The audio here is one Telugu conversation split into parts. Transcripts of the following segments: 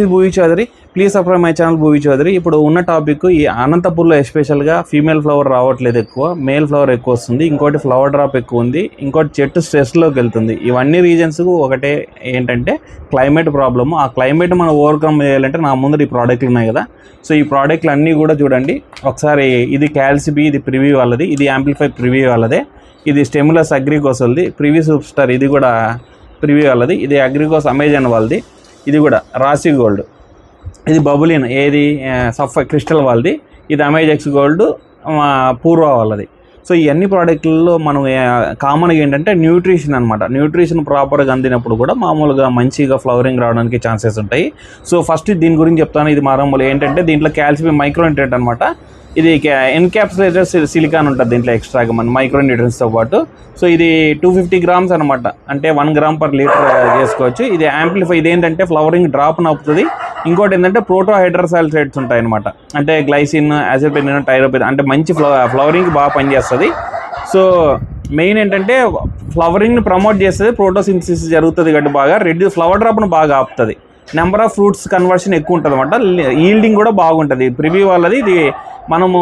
Is Bhuvi Chowdary please subscribe my channel Bhuvi Chowdary ఇప్పుడు ఉన్న టాపిక్ ఈ అనంతపూర్లో ఎస్పెషల్గా ఫీమేల్ ఫ్లవర్ రావట్లేదు ఎక్కువ మేల్ ఫ్లవర్ ఎక్కువ వస్తుంది. ఇంకోటి ఫ్లవర్ డ్రాప్ ఎక్కువ ఉంది. ఇంకోటి చెట్టు స్ట్రెస్లోకి వెళ్తుంది. ఇవన్నీ రీజన్స్ ఒకటే ఏంటంటే క్లైమేట్ ప్రాబ్లము ఆ క్లైమేట్ మనం ఓవర్కమ్ చేయాలంటే నా ముందు ఈ ప్రోడక్ట్లు ఉన్నాయి కదా. సో ఈ ప్రోడక్ట్లు అన్నీ కూడా చూడండి. ఒకసారి ఇది క్యాల్సిబీ ఇది ప్రివ్యూ వాళ్ళది. ఇది యాంప్లిఫై ప్రివ్యూ వాళ్ళదే. ఇది స్టెములస్ అగ్రికోస్ వాళ్ళది. ప్రివ్యూ సూపర్ స్టార్ ఇది కూడా ప్రివ్యూ వాళ్ళది. ఇది అగ్రికోస్ అమెజాన్ వాళ్ళది. ఇది కూడా రాశి గోల్డ్. ఇది బబులిన్ ఏది సఫ్ క్రిస్టల్ వాళ్ళది. ఇది అమేజెక్స్ గోల్డ్ పూర్వ వాళ్ళది. సో ఈ అన్ని ప్రోడక్ట్లలో మనం కామన్గా ఏంటంటే న్యూట్రిషన్ అనమాట న్యూట్రిషన్ ప్రాపర్గా అందినప్పుడు కూడా మామూలుగా మంచిగా ఫ్లవరింగ్ రావడానికి ఛాన్సెస్ ఉంటాయి. సో ఫస్ట్ దీని గురించి చెప్తాను. ఇది మారంబులు ఏంటంటే దీంట్లో కాల్షియం మైక్రో ఇంట్రెంట్ అనమాట ఇది ఎన్క్యాప్సులేటర్ సిలికాన్ ఉంటుంది దీంట్లో ఎక్స్ట్రాగా మన మైక్రో న్యూట్రియన్స్తో పాటు. సో ఇది టూ ఫిఫ్టీ గ్రామ్స్ అనమాట అంటే వన్ గ్రామ్ పర్ లీటర్ చేసుకోవచ్చు ఇది యాంప్లిఫై ఇది ఏంటంటే ఫ్లవరింగ్ డ్రాప్ అవుతుంది ఇంకోటి ఏంటంటే ప్రోటో హైడ్రోసాల్సైడ్స్ ఉంటాయి అనమాట అంటే గ్లైసిన్ యాసిపెనిన్ టైరోపిన్ అంటే మంచి ఫ్లవ ఫ్లవరింగ్ బాగా పనిచేస్తుంది. సో మెయిన్ ఏంటంటే ఫ్లవరింగ్ని ప్రమోట్ చేస్తుంది ప్రోటోసింథసిస్ జరుగుతుంది కాబట్టి బాగా రెడ్ ఫ్లవర్ డ్రాప్ను బాగా ఆపుతుంది. నెంబర్ ఆఫ్ ఫ్రూట్స్ కన్వర్షన్ ఎక్కువ ఉంటుంది అనమాట ఈల్డింగ్ కూడా బాగుంటుంది. ప్రివ్యూ వాళ్ళది ఇది మనము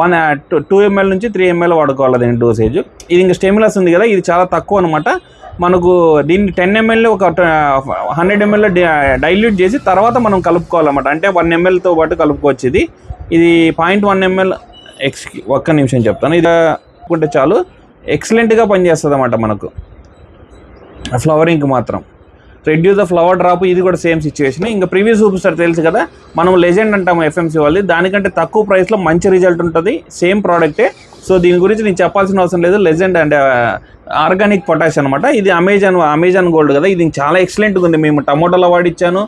వన్ టూ ఎంఎల్ నుంచి త్రీ ఎంఎల్ వాడుకోవాలి దీని డోసేజ్. ఇది ఇంకా స్టెమిలస్ ఉంది కదా ఇది చాలా తక్కువ అనమాట మనకు దీన్ని టెన్ ఎంఎల్ ఒక హండ్రెడ్ ఎంఎల్ డైల్యూట్ చేసి తర్వాత మనం కలుపుకోవాలన్నమాట. అంటే వన్ ఎంఎల్తో పాటు కలుపుకోవచ్చు ఇది. ఇది పాయింట్ వన్ ఎంఎల్ ఎక్స్ ఒక్క నిమిషం చెప్తాను. ఇది అనుకుంటే చాలు. ఎక్సలెంట్గా పనిచేస్తుంది అన్నమాట మనకు. ఫ్లవరింగ్కి మాత్రం. రెడ్యూస్ ద ఫ్లవర్ డ్రాప్ ఇది కూడా సేమ్ సిచ్యువేషన్ ఇంకా ప్రీవియస్ సూపర్ తెలుసు కదా? మనం లెజెండ్ అంటాము ఎఫ్ఎంసీ వాళ్ళది. దానికంటే తక్కువ ప్రైస్లో మంచి రిజల్ట్ ఉంటుంది. సేమ్ ప్రోడక్టే సో దీని గురించి నేను చెప్పాల్సిన అవసరం లేదు. లెజెండ్ అండ్ ఆర్గానిక్ పొటాష్ అనమాట ఇది అమెజాన్ అమెజాన్ గోల్డ్ కదా. ఇది చాలా ఎక్సలెంట్గా ఉంది. మేము టమోటాలో వాడిచ్చాను.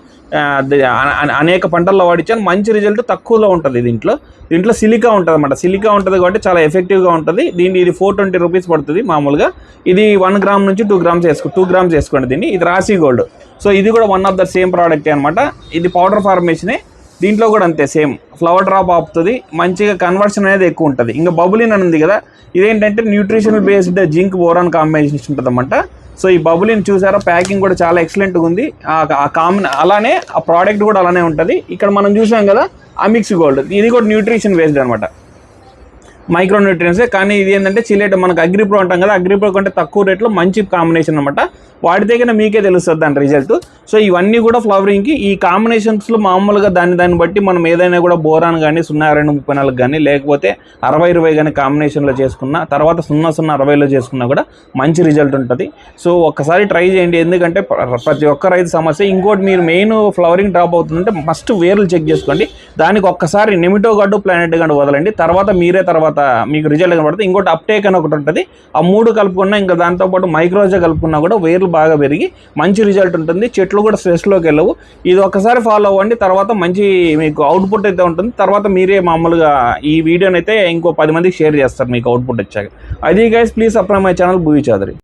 అనేక పంటల్లో వాడిచ్చాను. మంచి రిజల్ట్ తక్కువలో ఉంటుంది దీంట్లో. దీంట్లో సిలికా ఉంటుంది అనమాట సిలికా ఉంటుంది కాబట్టి చాలా ఎఫెక్టివ్గా ఉంటుంది. దీన్ని ఇది ఫోర్ ట్వంటీ రూపీస్ పడుతుంది మామూలుగా. ఇది వన్ గ్రామ్ నుంచి టూ గ్రామ్స్ వేసుకో టూ గ్రామ్స్ వేసుకోండి దీన్ని. ఇది రాశి గోల్డ్ సో ఇది కూడా one of the same product అనమాట ఇది పౌడర్ ఫార్మేషనే దీంట్లో కూడా అంతే సేమ్. ఫ్లవర్ డ్రాప్ ఆపుతుంది మంచిగా కన్వర్షన్ అనేది ఎక్కువ ఉంటుంది. ఇంకా బబులిన్ అని ఉంది కదా ఇదేంటంటే nutritional based zinc boron combination ఉంటుందన్నమాట. సో ఈ బబులిన్ చూసారా ప్యాకింగ్ కూడా చాలా ఎక్సలెంట్గా ఉంది. ఆ- కామన్ అలానే ఆ ప్రోడక్ట్ కూడా అలానే ఉంటుంది. ఇక్కడ మనం చూసాం కదా అమిక్స్ గోల్డ్ ఇది కూడా న్యూట్రిషన్ బేస్డ్ అనమాట. మైక్రో న్యూట్రియన్సే కానీ ఇది ఏంటంటే చిలేట్ మనకు అగ్రిప్రో అంటాం కదా అగ్రిప్రో కంటే తక్కువ రేట్లో మంచి కాంబినేషన్ అనమాట వాడితే కన్నా మీకే తెలుస్తుంది దాని రిజల్ట్ సో ఇవన్నీ కూడా ఫ్లవరింగ్కి ఈ కాంబినేషన్స్లో మామూలుగా దాన్ని దాన్ని బట్టి మనం ఏదైనా కూడా బోరాన్ కానీ సున్నా రెండు ముప్పై నాలుగు కానీ లేకపోతే అరవై ఇరవై కానీ కాంబినేషన్లో చేసుకున్నా తర్వాత సున్నా సున్నా అరవైలో చేసుకున్నా కూడా మంచి రిజల్ట్ ఉంటుంది. సో ఒక్కసారి ట్రై చేయండి. ఎందుకంటే ప్రతి ఒక్క రైతు సమస్య. ఇంకోటి మీరు మెయిన్ ఫ్లవరింగ్ డ్రాప్ అవుతుందంటే ఫస్ట్ వేర్లు చెక్ చేసుకోండి. దానికి ఒక్కసారి నిమిటో గడ్డు ప్లానెట్ గడ్డు వదలండి. తర్వాత మీరే తర్వాత మీకు రిజల్ట్ కనబడుతుంది. ఇంకోటి అప్టేక్ అని ఒకటి ఉంటుంది. ఆ మూడు కలుపుకున్నా ఇంకా దాంతోపాటు మైక్రోజా కలుపుకున్నా కూడా వేర్లు బాగా పెరిగి మంచి రిజల్ట్ ఉంటుంది. చెట్లు కూడా స్ట్రెస్లోకి వెళ్ళవు. ఇది ఒకసారి ఫాలో అవ్వండి. తర్వాత మంచి మీకు అవుట్పుట్ అయితే ఉంటుంది. తర్వాత మీరే మామూలుగా ఈ వీడియోని అయితే ఇంకో పది మందికి షేర్ చేస్తారు మీకు అవుట్పుట్ వచ్చాక. అది guys please subscribe my channel Bhuvi Chowdary